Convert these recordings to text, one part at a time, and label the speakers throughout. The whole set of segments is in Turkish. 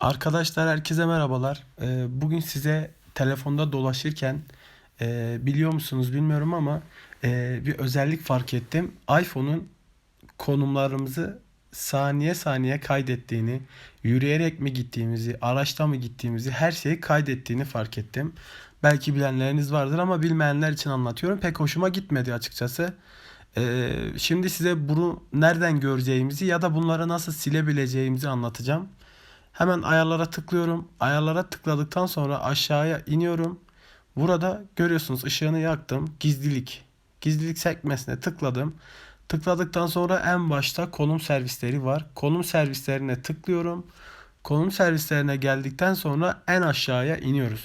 Speaker 1: Arkadaşlar herkese merhabalar. Ee, Bugün size telefonda dolaşırken e, biliyor musunuz bilmiyorum ama e, bir özellik fark ettim. iPhone'un konumlarımızı saniye saniye kaydettiğini, yürüyerek mi gittiğimizi, araçta mı gittiğimizi her şeyi kaydettiğini fark ettim. Belki bilenleriniz vardır ama bilmeyenler için anlatıyorum. Pek hoşuma gitmedi açıkçası. Ee, Şimdi size bunu nereden göreceğimizi ya da bunları nasıl silebileceğimizi anlatacağım. Hemen ayarlara tıklıyorum. Ayarlara tıkladıktan sonra aşağıya iniyorum. Burada görüyorsunuz ışığını yaktım. Gizlilik. Gizlilik sekmesine tıkladım. Tıkladıktan sonra en başta konum servisleri var. Konum servislerine tıklıyorum. Konum servislerine geldikten sonra en aşağıya iniyoruz.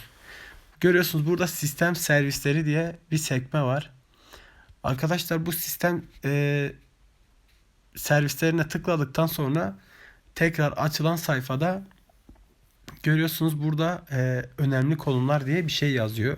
Speaker 1: Görüyorsunuz burada sistem servisleri diye bir sekme var. Arkadaşlar bu sistem e, servislerine tıkladıktan sonra tekrar açılan sayfada görüyorsunuz burada e, önemli konumlar diye bir şey yazıyor.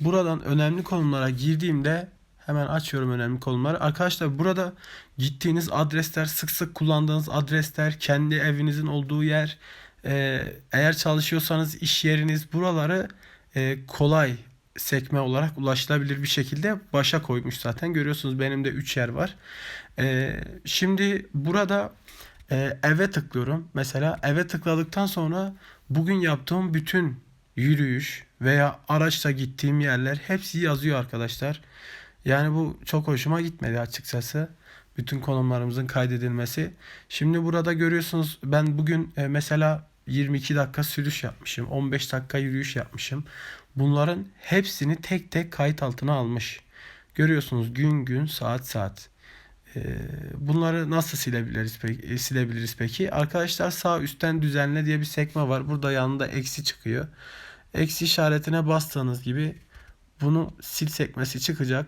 Speaker 1: Buradan önemli konumlara girdiğimde hemen açıyorum önemli konumları. Arkadaşlar burada gittiğiniz adresler, sık sık kullandığınız adresler, kendi evinizin olduğu yer, e, eğer çalışıyorsanız iş yeriniz buraları e, kolay sekme olarak ulaşılabilir bir şekilde başa koymuş zaten. Görüyorsunuz benim de 3 yer var. E, şimdi burada e, eve tıklıyorum. Mesela eve tıkladıktan sonra bugün yaptığım bütün yürüyüş veya araçla gittiğim yerler hepsi yazıyor arkadaşlar. Yani bu çok hoşuma gitmedi açıkçası. Bütün konumlarımızın kaydedilmesi. Şimdi burada görüyorsunuz ben bugün e, mesela 22 dakika sürüş yapmışım. 15 dakika yürüyüş yapmışım. Bunların hepsini tek tek kayıt altına almış. Görüyorsunuz gün gün saat saat. Ee, Bunları nasıl silebiliriz peki, e, silebiliriz peki? Arkadaşlar sağ üstten düzenle diye bir sekme var. Burada yanında eksi çıkıyor. Eksi işaretine bastığınız gibi bunu sil sekmesi çıkacak.